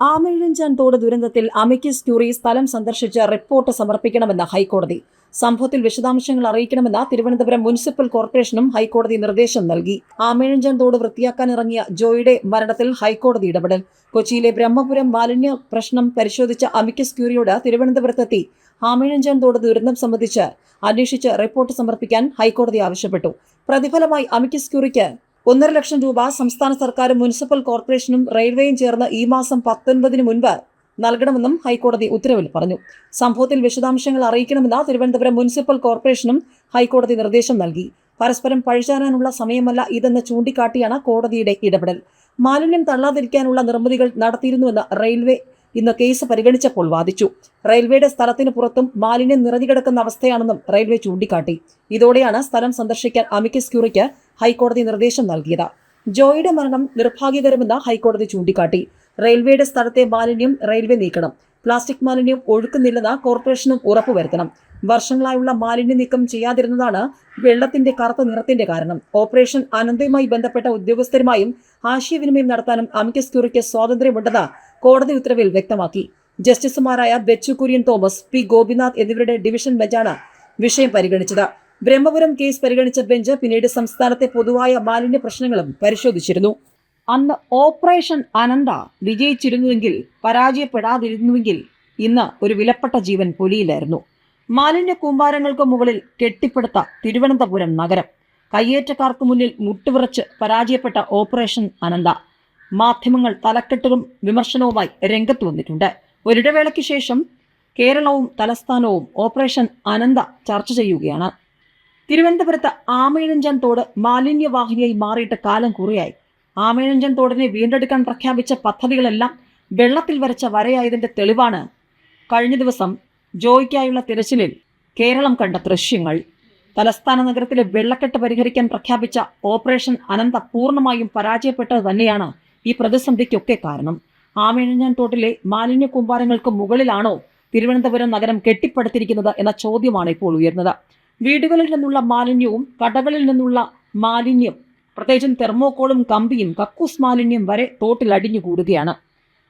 ആമയിഴഞ്ചാൻ തോട് ദുരന്തത്തിൽ amicus curiae സ്ഥലം സന്ദർശിച്ച് റിപ്പോർട്ട് സമർപ്പിക്കണമെന്ന് ഹൈക്കോടതി. സംഭവത്തിൽ വിശദാംശങ്ങൾ അറിയിക്കണമെന്ന് തിരുവനന്തപുരം മുനിസിപ്പൽ കോർപ്പറേഷനും ഹൈക്കോടതി നിർദ്ദേശം നൽകി. ആമയിഴഞ്ചാൻ തോട് വൃത്തിയാക്കാൻ ഇറങ്ങിയ ജോയിയുടെ മരണത്തിൽ ഹൈക്കോടതി ഇടപെടൽ. കൊച്ചിയിലെ ബ്രഹ്മപുരം മാലിന്യ പ്രശ്നം പരിശോധിച്ച അമിക്കസ് ക്യൂറിയോട് തിരുവനന്തപുരത്തെത്തി. ആമയിഴഞ്ചാൻ തോട് ദുരന്തം സംബന്ധിച്ച് അന്വേഷിച്ച് റിപ്പോർട്ട് സമർപ്പിക്കാൻ ഹൈക്കോടതി ആവശ്യപ്പെട്ടു. പ്രതിഫലമായി അമിക്കസ് ക്യൂറിക്ക് ഒന്നര ലക്ഷം രൂപ സംസ്ഥാന സർക്കാരും മുനിസിപ്പൽ കോർപ്പറേഷനും റെയിൽവേയും ചേർന്ന് ഈ മാസം പത്തൊൻപതിന് മുൻപ് നൽകണമെന്നും ഹൈക്കോടതി ഉത്തരവിൽ പറഞ്ഞു. സംഭവത്തിൽ വിശദാംശങ്ങൾ അറിയിക്കണമെന്ന് തിരുവനന്തപുരം മുനിസിപ്പൽ കോർപ്പറേഷനും ഹൈക്കോടതി നിർദ്ദേശം നൽകി. പരസ്പരം പഴിചാരാനുള്ള സമയമല്ല ഇതെന്ന് ചൂണ്ടിക്കാട്ടിയാണ് കോടതിയുടെ ഇടപെടൽ. മാലിന്യം തള്ളാതിരിക്കാനുള്ള നിർമ്മിതികൾ നടത്തിയിരുന്നുവെന്ന് റെയിൽവേ ഇന്ന് കേസ് പരിഗണിച്ചപ്പോൾ വാദിച്ചു. റെയിൽവേയുടെ സ്ഥലത്തിന് പുറത്തും മാലിന്യം നിറഞ്ഞുകിടക്കുന്ന അവസ്ഥയാണെന്നും റെയിൽവേ ചൂണ്ടിക്കാട്ടി. ഇതോടെയാണ് സ്ഥലം സന്ദർശിക്കാൻ അമിക്കസ് ക്യൂറിക്ക് ഹൈക്കോടതി നിർദ്ദേശം നൽകിയത്. ജോയിയുടെ മരണം നിർഭാഗ്യകരമെന്ന് ഹൈക്കോടതി ചൂണ്ടിക്കാട്ടി. റെയിൽവേയുടെ സ്ഥലത്തെ മാലിന്യം റെയിൽവേ നീക്കണം. പ്ലാസ്റ്റിക് മാലിന്യം ഒഴുക്കുന്നില്ലെന്ന് കോർപ്പറേഷനും ഉറപ്പുവരുത്തണം. വർഷങ്ങളായുള്ള മാലിന്യ നീക്കം ചെയ്യാതിരുന്നതാണ് വെള്ളത്തിന്റെ കറുത്ത നിറത്തിന്റെ കാരണം. ഓപ്പറേഷൻ അനന്തയുമായി ബന്ധപ്പെട്ട ഉദ്യോഗസ്ഥരുമായും ആശയവിനിമയം നടത്താനും അമിക്കസ് ക്യൂറിക്ക് സ്വാതന്ത്ര്യമുണ്ടെന്ന് കോടതി ഉത്തരവിൽ വ്യക്തമാക്കി. ജസ്റ്റിസുമാരായ ബെച്ചു കുര്യൻ തോമസ് പി ഗോപിനാഥ് എന്നിവരുടെ ഡിവിഷൻ ബെഞ്ചാണ് വിഷയം പരിഗണിച്ചത്. ബ്രഹ്മപുരം കേസ് പരിഗണിച്ച ബെഞ്ച് പിന്നീട് സംസ്ഥാനത്തെ പൊതുവായ മാലിന്യ പ്രശ്നങ്ങളും പരിശോധിച്ചിരുന്നു. അന്ന് ഓപ്പറേഷൻ അനന്ത വിജയിച്ചിരുന്നുവെങ്കിൽ പരാജയപ്പെടാതിരുന്നുവെങ്കിൽ ഇന്ന് ഒരു വിലപ്പെട്ട ജീവൻ പൊലിയിലായിരുന്നു. മാലിന്യ കൂമ്പാരങ്ങൾക്ക് മുകളിൽ കെട്ടിപ്പടുത്ത തിരുവനന്തപുരം നഗരം. കയ്യേറ്റക്കാർക്ക് മുന്നിൽ മുട്ടുവിറച്ച് പരാജയപ്പെട്ട ഓപ്പറേഷൻ അനന്ത. മാധ്യമങ്ങൾ തലക്കെട്ടുകളും വിമർശനവുമായി രംഗത്ത് വന്നിട്ടുണ്ട്. ഒരിടവേളയ്ക്ക് ശേഷം കേരളവും തലസ്ഥാനവും ഓപ്പറേഷൻ അനന്ത ചർച്ച ചെയ്യുകയാണ്. തിരുവനന്തപുരത്ത് ആമയിഴഞ്ചാൻ തോട് മാലിന്യവാഹിനിയായി മാറിയിട്ട് കാലം കുറിയായി. ആമയിഴഞ്ചാൻ തോടിനെ വീണ്ടെടുക്കാൻ പ്രഖ്യാപിച്ച പദ്ധതികളെല്ലാം വെള്ളത്തിൽ വരച്ച വരയായതിന്റെ തെളിവാണ്. കഴിഞ്ഞ ദിവസം ജോയ്ക്കായുള്ള തിരച്ചിലിൽ കേരളം കണ്ട ദൃശ്യങ്ങൾ. തലസ്ഥാന നഗരത്തിലെ വെള്ളക്കെട്ട് പരിഹരിക്കാൻ പ്രഖ്യാപിച്ച ഓപ്പറേഷൻ അനന്ത പൂർണമായും പരാജയപ്പെട്ടത് തന്നെയാണ് ഈ പ്രതിസന്ധിക്കൊക്കെ കാരണം. ആമയിഴഞ്ഞാൻ തോട്ടിലെ മാലിന്യ കൂമ്പാരങ്ങൾക്ക് മുകളിലാണോ തിരുവനന്തപുരം നഗരം കെട്ടിപ്പടുത്തിരിക്കുന്നത് എന്ന ചോദ്യമാണ് ഇപ്പോൾ ഉയർന്നത്. വീടുകളിൽ നിന്നുള്ള മാലിന്യവും കടകളിൽ നിന്നുള്ള മാലിന്യം പ്രത്യേകിച്ചും തെർമോക്കോളും കമ്പിയും കക്കൂസ് മാലിന്യം വരെ തോട്ടിൽ അടിഞ്ഞുകൂടുകയാണ്.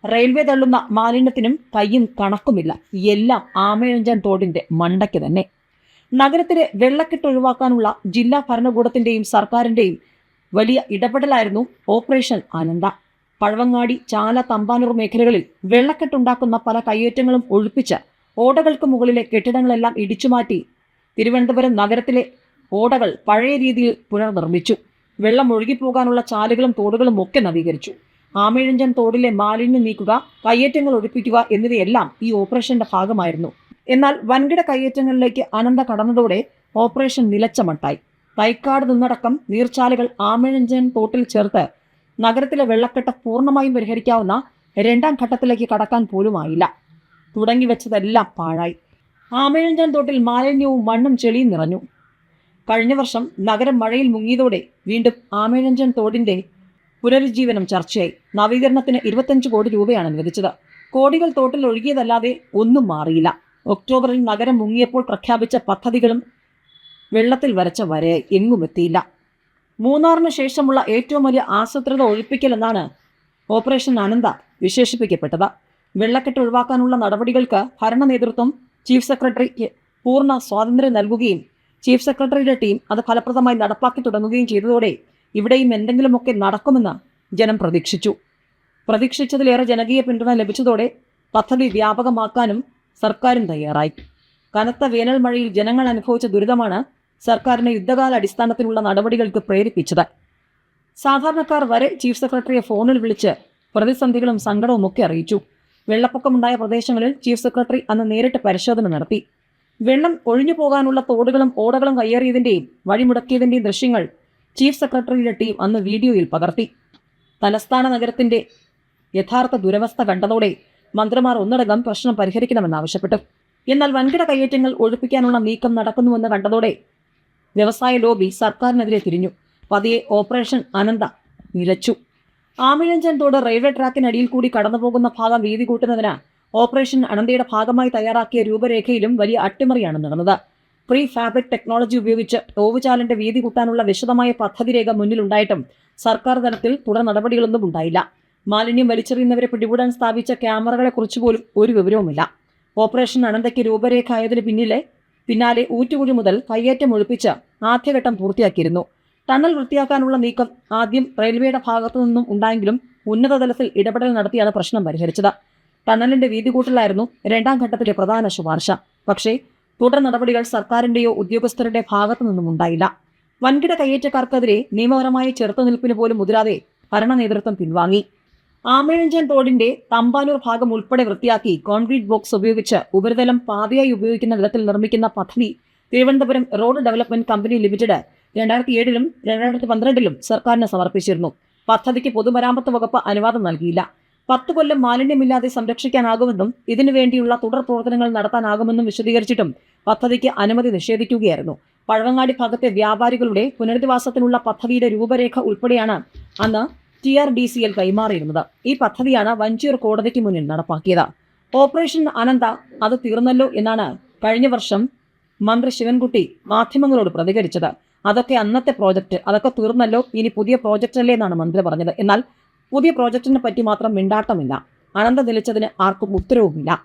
റെയിൽവേ തള്ളുന്ന മാലിന്യത്തിനും കയ്യും കണക്കുമില്ല. എല്ലാം ആമയഞ്ചൻ തോടിന്റെ മണ്ടയ്ക്ക് തന്നെ. നഗരത്തിലെ വെള്ളക്കെട്ട് ഒഴിവാക്കാനുള്ള ജില്ലാ ഭരണകൂടത്തിന്റെയും സർക്കാരിന്റെയും വലിയ ഇടപെടലായിരുന്നു ഓപ്പറേഷൻ ആനന്ദ പഴവങ്ങാടി ചാല തമ്പാനൂർ മേഖലകളിൽ വെള്ളക്കെട്ടുണ്ടാക്കുന്ന പല കയ്യേറ്റങ്ങളും ഒഴിപ്പിച്ച് ഓടകൾക്ക് മുകളിലെ കെട്ടിടങ്ങളെല്ലാം ഇടിച്ചുമാറ്റി തിരുവനന്തപുരം നഗരത്തിലെ ഓടകൾ പഴയ രീതിയിൽ പുനർനിർമ്മിച്ചു. വെള്ളം ഒഴുകിപ്പോകാനുള്ള ചാലുകളും തോടുകളും ഒക്കെ നവീകരിച്ചു. ആമിഴഞ്ചൻ തോടിലെ മാലിന്യം നീക്കുക കയ്യേറ്റങ്ങൾ ഒഴിപ്പിക്കുക എന്നിവയെല്ലാം ഈ ഓപ്പറേഷന്റെ ഭാഗമായിരുന്നു. എന്നാൽ വൻകിട കയ്യേറ്റങ്ങളിലേക്ക് അനന്ത കടന്നതോടെ ഓപ്പറേഷൻ നിലച്ച മട്ടായി തൈക്കാട് നിന്നടക്കം നീർച്ചാലുകൾ ആമിഴഞ്ചൻ തോട്ടിൽ ചേർത്ത് നഗരത്തിലെ വെള്ളക്കെട്ട് പൂർണമായും പരിഹരിക്കാവുന്ന രണ്ടാം ഘട്ടത്തിലേക്ക് കടക്കാൻ പോലുമായില്ല. തുടങ്ങി വെച്ചതെല്ലാം പാഴായി. ആമയിഴഞ്ചൻ തോട്ടിൽ മാലിന്യവും മണ്ണും ചെളിയും നിറഞ്ഞു. കഴിഞ്ഞ വർഷം നഗരം മഴയിൽ മുങ്ങിയതോടെ വീണ്ടും ആമയിഴഞ്ചൻ തോടിന്റെ പുനരുജ്ജീവനം ചർച്ചയായി. നവീകരണത്തിന് ഇരുപത്തഞ്ച് കോടി രൂപയാണ് അനുവദിച്ചത്. കോടികൾ തോട്ടിൽ ഒഴുകിയതല്ലാതെ ഒന്നും മാറിയില്ല. ഒക്ടോബറിൽ നഗരം മുങ്ങിയപ്പോൾ പ്രഖ്യാപിച്ച പദ്ധതികളും വെള്ളത്തിൽ വരച്ച വരയായി. എങ്ങും എത്തിയില്ല. മൂന്നാറിന് ശേഷമുള്ള ഏറ്റവും വലിയ ആസൂത്രിത ഒഴിപ്പിക്കൽ എന്നാണ് ഓപ്പറേഷൻ അനന്ത വിശേഷിപ്പിക്കപ്പെട്ടത്. വെള്ളക്കെട്ട് ഒഴിവാക്കാനുള്ള നടപടികൾക്ക് ഭരണ നേതൃത്വം ചീഫ് സെക്രട്ടറിക്ക് പൂർണ സ്വാതന്ത്ര്യം നൽകുകയും ചീഫ് സെക്രട്ടറിയുടെ ടീം അത് ഫലപ്രദമായി നടപ്പാക്കി തുടങ്ങുകയും ചെയ്തതോടെ ഇവിടെയും എന്തെങ്കിലുമൊക്കെ നടക്കുമെന്ന് ജനം പ്രതീക്ഷിച്ചു. പ്രതീക്ഷിച്ചതിലേറെ ജനകീയ പിന്തുണ ലഭിച്ചതോടെ പദ്ധതി വ്യാപകമാക്കാനും സർക്കാരും തയ്യാറായി. കനത്ത വേനൽ മഴയിൽ ജനങ്ങൾ അനുഭവിച്ച ദുരിതമാണ് സർക്കാരിനെ യുദ്ധകാല അടിസ്ഥാനത്തിലുള്ള നടപടികൾക്ക് പ്രേരിപ്പിച്ചത്. സാധാരണക്കാർ വരെ ചീഫ് സെക്രട്ടറിയെ ഫോണിൽ വിളിച്ച് പ്രതിസന്ധികളും സങ്കടവും ഒക്കെ അറിയിച്ചു. വെള്ളപ്പൊക്കമുണ്ടായ പ്രദേശങ്ങളിൽ ചീഫ് സെക്രട്ടറി അന്ന് നേരിട്ട് പരിശോധന നടത്തി. വെള്ളം ഒഴിഞ്ഞു പോകാനുള്ള തോടുകളും ഓടകളും കയ്യേറിയതിന്റെയും വഴിമുടക്കിയതിന്റെയും ദൃശ്യങ്ങൾ ചീഫ് സെക്രട്ടറിയുടെ ടീം അന്ന് വീഡിയോയിൽ പകർത്തി. തലസ്ഥാന നഗരത്തിന്റെ യഥാർത്ഥ ദുരവസ്ഥ കണ്ടതോടെ മന്ത്രിമാർ ഒന്നടങ്കം പ്രശ്നം പരിഹരിക്കണമെന്നാവശ്യപ്പെട്ടു എന്നാൽ വൻകിട കയ്യേറ്റങ്ങൾ ഒഴിപ്പിക്കാനുള്ള നീക്കം നടക്കുന്നുവെന്ന് കണ്ടതോടെ വ്യവസായ ലോബി സർക്കാരിനെതിരെ തിരിഞ്ഞു. പതിയെ ഓപ്പറേഷൻ അനന്ത നിലച്ചു. ആമിഴഞ്ചൻ തോട് റെയിൽവേ ട്രാക്കിനടിയിൽ കൂടി കടന്നുപോകുന്ന ഭാഗം വീതി കൂട്ടുന്നതിന് ഓപ്പറേഷൻ അനന്തയുടെ ഭാഗമായി തയ്യാറാക്കിയ രൂപരേഖയിലും വലിയ അട്ടിമറിയാണ് നടന്നത്. പ്രീ ഫാബ്രിക് ടെക്നോളജി ഉപയോഗിച്ച് ടോവുചാലിന്റെ വീതി കൂട്ടാനുള്ള വിശദമായ പദ്ധതി രേഖ മുന്നിലുണ്ടായിട്ടും സർക്കാർ തലത്തിൽ തുടർ നടപടികളൊന്നും ഉണ്ടായില്ല. മാലിന്യം വലിച്ചെറിയുന്നവരെ പിടികൂടാൻ സ്ഥാപിച്ച ക്യാമറകളെക്കുറിച്ച് പോലും ഒരു വിവരവുമില്ല. ഓപ്പറേഷൻ അനന്തയ്ക്ക് രൂപരേഖ ആയതിന് പിന്നിലെ പിന്നാലെ ഊറ്റുകുഴി മുതൽ കയ്യേറ്റം ഒഴിപ്പിച്ച് ആദ്യഘട്ടം പൂർത്തിയാക്കിയിരുന്നു. ടണൽ വൃത്തിയാക്കാനുള്ള നീക്കം ആദ്യം റെയിൽവേയുടെ ഭാഗത്തു നിന്നും ഉണ്ടായെങ്കിലും ഉന്നതതലത്തിൽ ഇടപെടൽ നടത്തിയാണ് പ്രശ്നം പരിഹരിച്ചത്. ടണലിന്റെ വീതി കൂട്ടലായിരുന്നു രണ്ടാം ഘട്ടത്തിലെ പ്രധാന ശുപാർശ. പക്ഷേ തുടർ നടപടികൾ സർക്കാരിന്റെയോ ഉദ്യോഗസ്ഥരുടെ ഭാഗത്തു നിന്നും ഉണ്ടായില്ല. വൻകിട കയ്യേറ്റക്കാർക്കെതിരെ നിയമപരമായ ചെറുത്തുനിൽപ്പിന് പോലും മുതിരാതെ ഭരണ നേതൃത്വം പിൻവാങ്ങി. ആമേഴഞ്ചൻ തോടിന്റെ തമ്പാനൂർ ഭാഗം ഉൾപ്പെടെ വൃത്തിയാക്കി കോൺക്രീറ്റ് ബോക്സ് ഉപയോഗിച്ച് ഉപരിതലം പാതയായി ഉപയോഗിക്കുന്ന വിധത്തിൽ നിർമ്മിക്കുന്ന പദ്ധതി Thiruvananthapuram road development company limited രണ്ടായിരത്തി ഏഴിലും രണ്ടായിരത്തി പന്ത്രണ്ടിലും സർക്കാരിന് സമർപ്പിച്ചിരുന്നു. പദ്ധതിക്ക് പൊതുമരാമത്ത് വകുപ്പ് അനുവാദം നൽകിയില്ല. പത്ത് കൊല്ലം മാലിന്യമില്ലാതെ സംരക്ഷിക്കാനാകുമെന്നും ഇതിനുവേണ്ടിയുള്ള തുടർ പ്രവർത്തനങ്ങൾ നടത്താനാകുമെന്നും വിശദീകരിച്ചിട്ടും പദ്ധതിക്ക് അനുമതി നിഷേധിക്കുകയായിരുന്നു. പഴവങ്ങാടി ഭാഗത്തെ വ്യാപാരികളുടെ പുനരധിവാസത്തിനുള്ള പദ്ധതിയുടെ രൂപരേഖ ഉൾപ്പെടെയാണ് അന്ന് T R D C L കൈമാറിയിരുന്നത്. ഈ പദ്ധതിയാണ് വഞ്ചിയൂർ കോടതിക്ക് മുന്നിൽ നടപ്പാക്കിയത്. ഓപ്പറേഷൻ അനന്ത അത് തീർന്നല്ലോ എന്നാണ് കഴിഞ്ഞ വർഷം മന്ത്രി ശിവൻകുട്ടി മാധ്യമങ്ങളോട് പ്രതികരിച്ചത്. അതൊക്കെ അന്നത്തെ പ്രോജക്റ്റ് അതൊക്കെ തീർന്നല്ലോ ഇനി പുതിയ പ്രോജക്റ്റ് അല്ലേ എന്നാണ് മന്ത്രി പറഞ്ഞത്. എന്നാൽ പുതിയ പ്രോജക്റ്റിനെ പറ്റി മാത്രം മിണ്ടാട്ടമില്ല. അനന്ത നിലച്ചതിന് ആർക്കും ഉത്തരവുമില്ല.